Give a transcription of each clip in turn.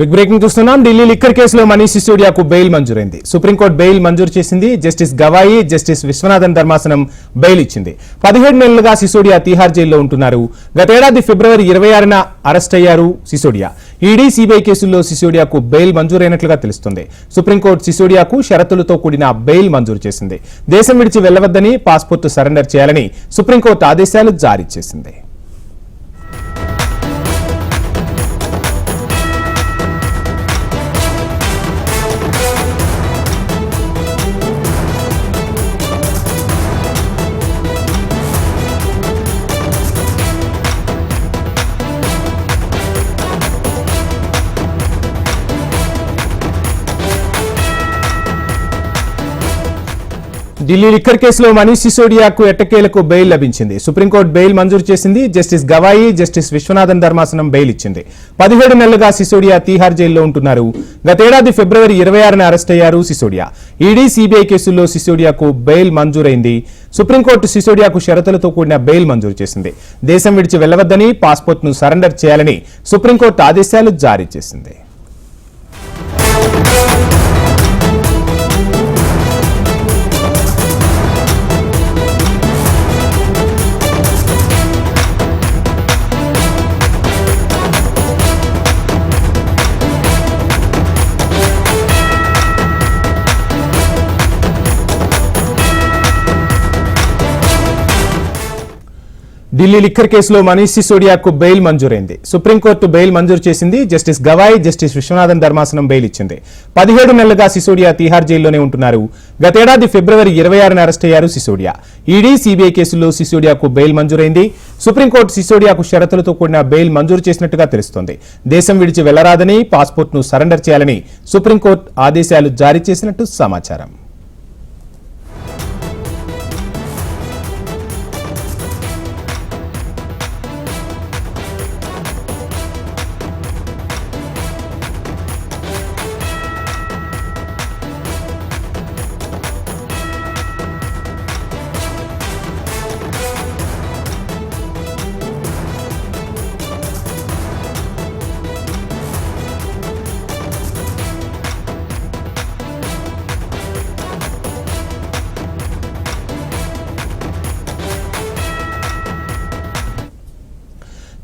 Big breaking చూస్తున్నాం. Delhi liquor కేసులో మనీష్ సిసోడియాకు బెయిల్ మంజూరైంది. సుప్రీంకోర్టు బెయిల్ మంజూరు చేసింది. జస్టిస్ గవాయి జస్టిస్ విశ్వనాథన్ ధర్మాసనం బెయిల్ ఇచ్చింది. పదిహేడు నెలలుగా సిసోడియా తీహార్ జైల్లో ఉంటున్నారు. గతేడాది ఫిబ్రవరి ఇరవై ఆరున అరెస్ట్ అయ్యారు సిసోడియా. ఈడీ సిబిఐ కేసుల్లో సిసోడియాకు బెయిల్ మంజూరైనట్లుగా తెలుస్తుంది. సుప్రీంకోర్టు సిసోడియాకు షరతులతో కూడిన బెయిల్ మంజూరు చేసింది. దేశం విడిచి వెళ్ళవద్దని పాస్పోర్టు సరెండర్ చేయాలని సుప్రీంకోర్టు ఆదేశాలు జారీ చేసింది. ఢిల్లీ లిక్కర్ కేసులో మనీష్ సిసోడియాకు ఎట్టకేలకు బెయిల్ లభించింది. సుప్రీంకోర్టు బెయిల్ మంజూరు చేసింది. జస్టిస్ గవాయి జస్టిస్ విశ్వనాథన్ ధర్మాసనం బెయిల్ ఇచ్చింది. పదిహేడు నెలలుగా సిసోడియా తీహార్ జైల్లో ఉంటున్నారు. గతేడాది ఫిబ్రవరి ఇరవై ఆరున అరెస్ట్ అయ్యారు సిసోడియా. ఈడీ సిబిఐ కేసుల్లో సిసోడియాకు బెయిల్ మంజూరైంది. సుప్రీంకోర్టు సిసోడియాకు షరతులతో కూడిన బెయిల్ మంజూరు చేసింది. దేశం విడిచి వెళ్ళవద్దని పాస్పోర్ట్ను సరెండర్ చేయాలని సుప్రీంకోర్టు ఆదేశాలు జారీ చేసింది. ఢిల్లీ లిక్కర్ కేసులో మనీష్ సిసోడియాకు బెయిల్ మంజూరైంది. సుప్రీంకోర్టు బెయిల్ మంజూరు చేసింది. జస్టిస్ గవాయ్ జస్టిస్ విశ్వనాథన్ ధర్మాసనం బెయిల్ ఇచ్చింది. పదిహేడు నెలలుగా సిసోడియా తీహార్ జైల్లోనే ఉంటున్నారు. గతేడాది ఫిబ్రవరి ఇరవై ఆరున అరెస్ట్ అయ్యారు సిసోడియా. ఈడీ సిబిఐ కేసుల్లో సిసోడియాకు బెయిల్ మంజూరైంది. సుప్రీంకోర్టు సిసోడియాకు షరతులతో కూడిన బెయిల్ మంజూరు చేసినట్టుగా తెలుస్తోంది. దేశం విడిచి వెళ్ళరాదని పాస్పోర్ట్ను సరెండర్ చేయాలని సుప్రీంకోర్టు ఆదేశాలు జారీ చేసినట్టు సమాచారం.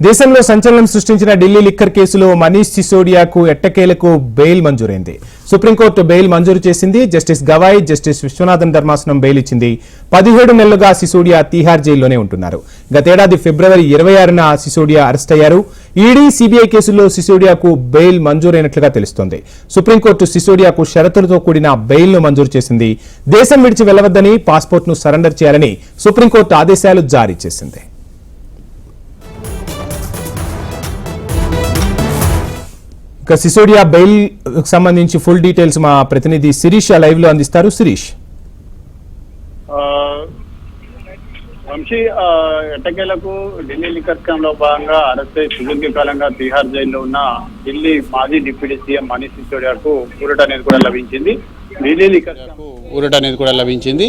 దేశంలో సంచలనం సృష్టించిన ఢిల్లీ లిక్కర్ కేసులో మనీష్ సిసోడియాకు ఎట్టకేలకు బెయిల్ మంజూరైంది. సుప్రీంకోర్టు బెయిల్ మంజూరు చేసింది. జస్టిస్ గవాయ్ జస్టిస్ విశ్వనాథన్ ధర్మాసనం బెయిల్ ఇచ్చింది. పదిహేడు నెలలుగా సిసోడియా తీహార్ జైల్లోనే ఉంటున్నారు. గతేడాది ఫిబ్రవరి ఇరవై ఆరున సిసోడియా అరెస్ట్ అయ్యారు. ఈడీ సిబిఐ కేసుల్లో సిసోడియాకు బెయిల్ మంజూరైనట్లుగా తెలుస్తోంది. సుప్రీంకోర్టు సిసోడియాకు షరతులతో కూడిన బెయిల్ను మంజూరు చేసింది. దేశం విడిచి వెళ్ళవద్దని పాస్పోర్ట్ను సరెండర్ చేయాలని సుప్రీంకోర్టు ఆదేశాలు జారీ చేసింది. ఇక సిసోడియా బెయిల్ సంబంధించి ఫుల్ డీటెయిల్స్ మా ప్రతినిధి శిరీష్ లైవ్లో అందిస్తారు. శిరీష్. ఆ, వంశీ ఎట్టకేలకు ఢిల్లీ లిక్కర్ స్కామ్లో భాగంగా అరెస్ట్ అయి సుదీర్ఘకాలంగా తీహార్ జైల్లో ఉన్న ఢిల్లీ మాజీ డిప్యూటీ సీఎం మనీష్ సిసోడియాకు ఊరట అనేది కూడా లభించింది. ఢిల్లీ ఊరట అనేది కూడా లభించింది.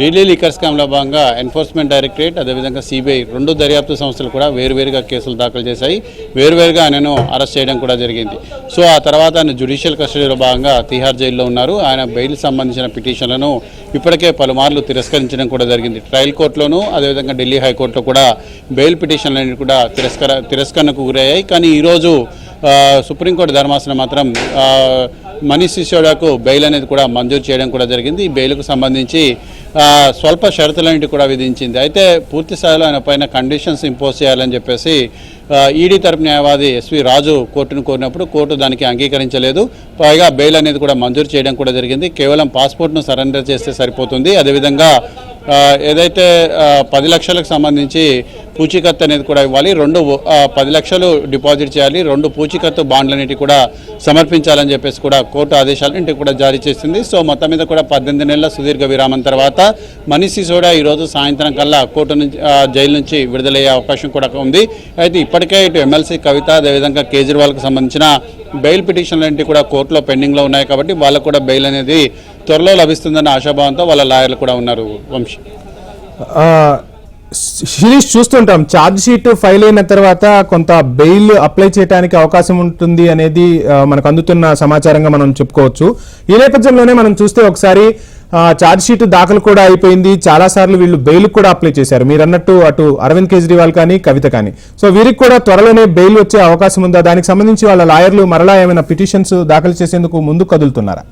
ఢిల్లీ లిక్కర్ స్కామ్లో భాగంగా ఎన్ఫోర్స్మెంట్ డైరెక్టరేట్ అదేవిధంగా సిబిఐ రెండు దర్యాప్తు సంస్థలు కూడా వేరువేరుగా కేసులు దాఖలు చేశాయి. వేరువేరుగా ఆయనను అరెస్ట్ చేయడం కూడా జరిగింది. సో ఆ తర్వాత ఆయన జ్యుడిషియల్ కస్టడీలో భాగంగా తిహార్ జైల్లో ఉన్నారు. ఆయన బెయిల్ సంబంధించిన పిటిషన్లను ఇప్పటికే పలుమార్లు తిరస్కరించడం కూడా జరిగింది. ట్రయల్ కోర్టులోనూ అదేవిధంగా ఢిల్లీ హైకోర్టులో కూడా బెయిల్ పిటిషన్లన్నీ కూడా తిరస్కర తిరస్కరణకు గురయ్యాయి. కానీ ఈరోజు సుప్రీంకోర్టు ధర్మాసనం మాత్రం మనీష్ సిసోడాకు బెయిల్ అనేది కూడా మంజూరు చేయడం కూడా జరిగింది. ఈ బెయిల్కు సంబంధించి స్వల్ప షరతులన్నిటి కూడా విధించింది. అయితే పూర్తి స్థాయిలో ఆయన పైన కండిషన్స్ ఇంపోజ్ చేయాలని చెప్పేసి ఈడీ తరపు న్యాయవాది ఎస్వి రాజు కోర్టును కోరినప్పుడు కోర్టు దానికి అంగీకరించలేదు. పైగా బెయిల్ అనేది కూడా మంజూరు చేయడం కూడా జరిగింది. కేవలం పాస్పోర్ట్ను సరెండర్ చేస్తే సరిపోతుంది. అదేవిధంగా ఏదైతే పది లక్షలకు సంబంధించి పూచీకత్తు అనేది కూడా ఇవ్వాలి రెండు పది లక్షలు డిపాజిట్ చేయాలి రెండు పూచీకత్తు బాండ్లన్నిటి కూడా సమర్పించాలని చెప్పేసి కూడా కోర్టు ఆదేశాలన్నింటి కూడా జారీ చేసింది. సో మొత్తం మీద కూడా పద్దెనిమిది నెలల సుదీర్ఘ విరామం తర్వాత మనీష్ సిసోడా ఈరోజు సాయంత్రం కల్లా కోర్టు నుంచి జైలు నుంచి విడుదలయ్యే అవకాశం కూడా ఉంది. అయితే ఇప్పటికే ఇటు ఎమ్మెల్సీ కవిత అదేవిధంగా కేజ్రీవాల్కి సంబంధించిన బెయిల్ పిటిషన్లన్నింటి కూడా కోర్టులో పెండింగ్లో ఉన్నాయి కాబట్టి వాళ్ళకు కూడా బెయిల్ అనేది త్వరలో లభిస్తుందన్న ఆశాభావంతో వాళ్ళ లాయర్లు కూడా ఉన్నారు వంశీ. ఆ, శిరీష్ చూస్తుంటాం. ఛార్జ్ షీట్ ఫైల్ అయిన తర్వాత కొంత బెయిల్ అప్లై చేయడానికి అవకాశం ఉంటుంది అనేది మనకు అందుతున్న సమాచారంగా మనం చెప్పుకోవచ్చు. ఈ నేపథ్యంలోనే మనం చూస్తే ఒకసారి ఛార్జ్ షీట్ దాఖలు కూడా అయిపోయింది. చాలా సార్లు వీళ్ళు బెయిల్ కూడా అప్లై చేశారు. మీరు అన్నట్టు అటు అరవింద్ కేజ్రీవాల్ కానీ కవిత కానీ. సో వీరికి కూడా త్వరలోనే బెయిల్ వచ్చే అవకాశం ఉందా? దానికి సంబంధించి వాళ్ళ లాయర్లు మరలా ఏమైనా పిటిషన్స్ దాఖలు చేసేందుకు ముందు కదులుతున్నారా?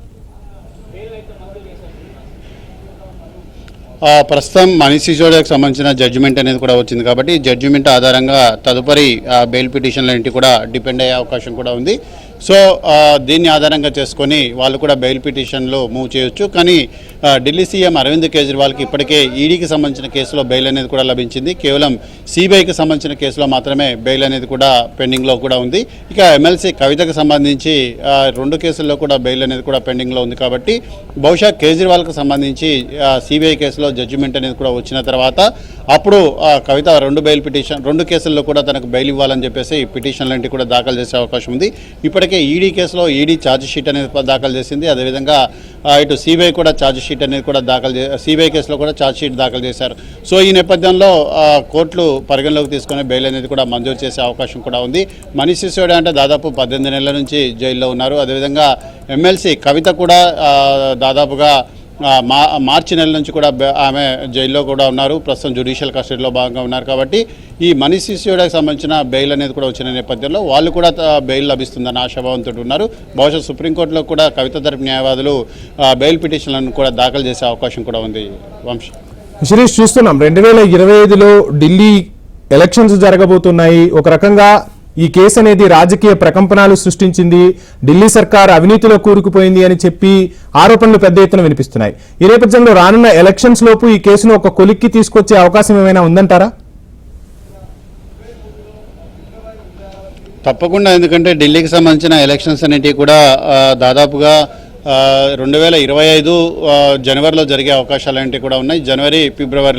ప్రస్తుతం మనీష్ సిసోడియాకి సంబంధించిన జడ్జిమెంట్ అనేది కూడా వచ్చింది కాబట్టి జడ్జిమెంట్ ఆధారంగా తదుపరి బెయిల్ బెయిల్ పిటిషన్లన్నింటి కూడా డిపెండ్ అయ్యే అవకాశం కూడా ఉంది. సో దీన్ని ఆధారంగా చేసుకొని వాళ్ళు కూడా బెయిల్ పిటిషన్లో మూవ్ చేయొచ్చు. కానీ ఢిల్లీ సీఎం అరవింద్ కేజ్రీవాల్కి ఇప్పటికే ఈడీకి సంబంధించిన కేసులో బెయిల్ అనేది కూడా లభించింది. కేవలం సిబిఐకి సంబంధించిన కేసులో మాత్రమే బెయిల్ అనేది కూడా పెండింగ్లో కూడా ఉంది. ఇక ఎమ్మెల్సీ కవితకు సంబంధించి రెండు కేసుల్లో కూడా బెయిల్ అనేది కూడా పెండింగ్లో ఉంది కాబట్టి బహుశా కేజ్రీవాల్కి సంబంధించి సిబిఐ కేసులో జడ్జిమెంట్ అనేది కూడా వచ్చిన తర్వాత అప్పుడు ఆ, కవిత రెండు బెయిల్ పిటిషన్ రెండు కేసుల్లో కూడా తనకు బెయిల్ ఇవ్వాలని చెప్పేసి పిటిషన్లు లాంటివి కూడా దాఖలు చేసే అవకాశం ఉంది. ఇప్పటికే ఈడీ కేసులో ఈడీ ఛార్జ్ షీట్ అనేది దాఖలు చేసింది. అదేవిధంగా ఇటు సిబిఐ కూడా ఛార్జ్ షీట్ అనేది కూడా దాఖలు సిబిఐ కేసులో కూడా ఛార్జ్ షీట్ దాఖలు చేశారు. సో ఈ నేపథ్యంలో కోర్టులు పరిగణలోకి తీసుకునే బెయిల్ అనేది కూడా మంజూరు చేసే అవకాశం కూడా ఉంది. మనీష్ సిసోడియా అంటే దాదాపు పద్దెనిమిది నెలల నుంచి జైల్లో ఉన్నారు. అదేవిధంగా ఎమ్మెల్సీ కవిత కూడా దాదాపుగా మార్చి నెల నుంచి కూడా ఆమె జైల్లో కూడా ఉన్నారు. ప్రస్తుతం జ్యుడిషియల్ కస్టడీలో భాగంగా ఉన్నారు కాబట్టి ఈ మనీ సిసోడియాకి సంబంధించిన బెయిల్ అనేది కూడా వచ్చిన నేపథ్యంలో వాళ్ళు కూడా బెయిల్ లభిస్తుందని ఆశాభావంతో ఉన్నారు. బహుశా సుప్రీంకోర్టులో కూడా కవిత తరపు న్యాయవాదులు బెయిల్ పిటిషన్లను కూడా దాఖలు చేసే అవకాశం కూడా ఉంది. వంశ. శిరీష్ చూస్తున్నాం. రెండు వేల ఇరవై ఐదులో ఢిల్లీ ఎలక్షన్స్ జరగబోతున్నాయి. ఒక రకంగా ఈ కేసు అనేది రాజకీయ ప్రకంపనాలు సృష్టించింది. ఢిల్లీ సర్కార్ అవినీతిలో కూరుకుపోయింది అని చెప్పి ఆరోపణలు పెద్ద ఎత్తున వినిపిస్తున్నాయి. ఈ నేపథ్యంలో రానున్న ఎలక్షన్స్ లోపు ఈ కేసును ఒక కొలిక్కి తీసుకొచ్చే అవకాశం ఏమైనా ఉందంటారా? తప్పకుండా ఎందుకంటే ఢిల్లీకి సంబంధించిన ఎలక్షన్స్ అనేటివి కూడా దాదాపుగా రెండు వేల ఇరవై ఐదు జనవరిలో జరిగే అవకాశాలు అనేవి కూడా ఉన్నాయి. జనవరి ఫిబ్రవరి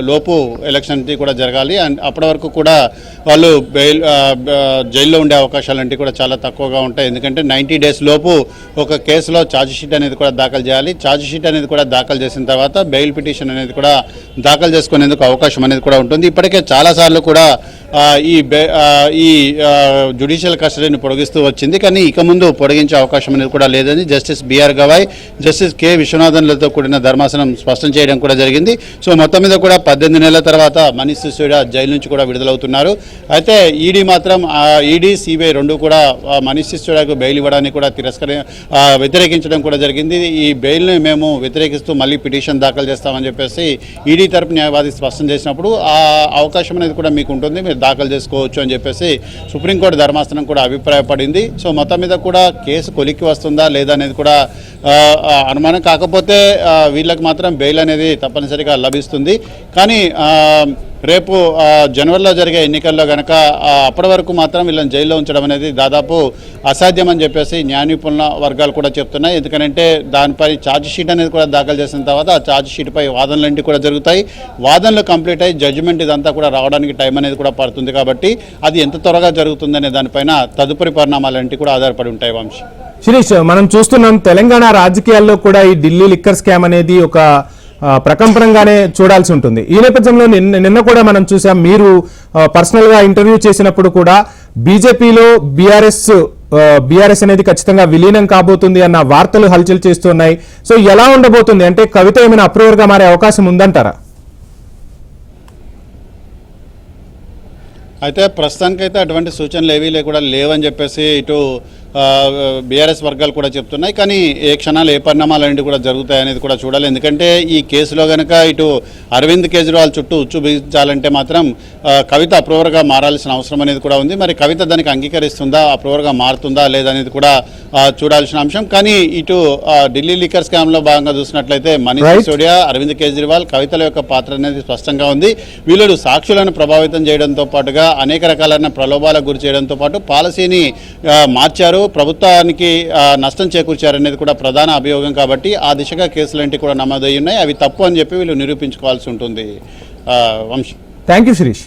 లోపు ఎలక్షన్ కూడా జరగాలి. అండ్ అప్పటి వరకు కూడా వాళ్ళు బెయిల్ జైల్లో ఉండే అవకాశాలు కూడా చాలా తక్కువగా ఉంటాయి. ఎందుకంటే నైంటీ డేస్ లోపు ఒక కేసులో ఛార్జ్ షీట్ అనేది కూడా దాఖలు చేయాలి. ఛార్జ్ షీట్ అనేది కూడా దాఖలు చేసిన తర్వాత బెయిల్ పిటిషన్ అనేది కూడా దాఖలు చేసుకునేందుకు అవకాశం అనేది కూడా ఉంటుంది. ఇప్పటికే చాలాసార్లు కూడా ఈ బె- ఈ జుడిషియల్ కస్టడీని పొడిగిస్తూ వచ్చింది. కానీ ఇక ముందు పొడిగించే అవకాశం అనేది కూడా లేదని justice BR Gavai justice K. విశ్వనాథన్లతో కూడిన ధర్మాసనం స్పష్టం చేయడం కూడా జరిగింది. సో మొత్తం మీద కూడా పద్దెనిమిది నెలల తర్వాత మనీష్ సిసోడియా జైలు నుంచి కూడా విడుదలవుతున్నారు. అయితే ఈడీ మాత్రం ఈడీ సిబిఐ రెండు కూడా మనీష్ సిసోడియాకు బెయిల్ ఇవ్వడానికి కూడా తిరస్కరి వ్యతిరేకించడం కూడా జరిగింది. ఈ బెయిల్ని మేము వ్యతిరేకిస్తూ మళ్ళీ పిటిషన్ దాఖలు చేస్తామని చెప్పేసి ఈడీ తరపు న్యాయవాది స్పష్టం చేసినప్పుడు ఆ అవకాశం అనేది కూడా మీకు ఉంటుంది మీరు దాఖలు చేసుకోవచ్చు అని చెప్పేసి సుప్రీంకోర్టు ధర్మాసనం కూడా అభిప్రాయపడింది. సో మొత్తం మీద కూడా కేసు కొలిక్కి వస్తుందా లేదా అనేది కూడా అనుమానం కాకపోతే వీళ్ళకి మాత్రం బెయిల్ అనేది తప్పనిసరిగా లభిస్తుంది. కానీ ఆ, రేపు జనవరిలో జరిగే ఎన్నికల్లో కనుక అప్పటి వరకు మాత్రం వీళ్ళని జైల్లో ఉంచడం అనేది దాదాపు అసాధ్యం అని చెప్పేసి న్యాయనిపుణుల వర్గాలు కూడా చెప్తున్నాయి. ఎందుకంటే దానిపై ఛార్జ్ షీట్ అనేది కూడా దాఖలు చేసిన తర్వాత ఆ ఛార్జ్ షీట్పై వాదనలన్నీ కూడా జరుగుతాయి. వాదనలు కంప్లీట్ అయ్యి జడ్జిమెంట్ ఇదంతా కూడా రావడానికి టైం అనేది కూడా పడుతుంది కాబట్టి అది ఎంత త్వరగా జరుగుతుందనే దానిపైన తదుపరి పరిణామాలంటి కూడా ఆధారపడి ఉంటాయి వంశీ. శిరీష్ మనం చూస్తున్నాం తెలంగాణ రాజకీయాల్లో కూడా ఈ ఢిల్లీ లిక్కర్ స్కామ్ అనేది ఒక ప్రకంపనంగానే చూడాల్సి ఉంటుంది. ఈ నేపథ్యంలో నిన్న నిన్న కూడా మనం చూసాం మీరు పర్సనల్గా ఇంటర్వ్యూ చేసినప్పుడు కూడా బీజేపీలో బీఆర్ఎస్ బీఆర్ఎస్ అనేది ఖచ్చితంగా విలీనం కాబోతుంది అన్న వార్తలు హల్చల్ చేస్తున్నాయి. సో ఎలా ఉండబోతుంది? అంటే కవిత ఏమైనా అప్రూవర్గా మారే అవకాశం ఉందంటారా? అయితే ప్రస్తుతానికైతే అటువంటి సూచనలు ఏవీ లేకుండా కూడా లేవని చెప్పేసి ఇటు బీఆర్ఎస్ వర్గాలు కూడా చెప్తున్నాయి. కానీ ఏ క్షణాలు ఏ పరిణామాలు అనేవి కూడా జరుగుతాయి అనేది కూడా చూడాలి. ఎందుకంటే ఈ కేసులో కనుక ఇటు అరవింద్ కేజ్రీవాల్ చుట్టూ ఉచ్చు బిగించాలంటే మాత్రం కవిత అప్రూవర్గా మారాల్సిన అవసరం అనేది కూడా ఉంది. మరి కవిత దానికి అంగీకరిస్తుందా అప్రూవర్గా మారుతుందా లేదనేది కూడా చూడాల్సిన అంశం. కానీ ఇటు ఢిల్లీ లిక్కర్ స్కామ్లో భాగంగా చూసినట్లయితే మనీష్. సిసోడియా అరవింద్ కేజ్రీవాల్ కవితల యొక్క పాత్ర అనేది స్పష్టంగా ఉంది. వీళ్ళు సాక్షులను ప్రభావితం చేయడంతో పాటుగా అనేక రకాలైన ప్రలోభాలకు గురి చేయడంతో పాటు పాలసీని మార్చారు. ప్రభుత్వానికి నష్టం చేకూర్చారనేది కూడా ప్రధాన అభియోగం కాబట్టి ఆ దిశగా కేసులంటే కూడా నమోదయ్యి ఉన్నాయి అవి తప్పు అని చెప్పి వీళ్ళు నిరూపించుకోవాల్సి ఉంటుంది. వంశీ. Thank you Sirish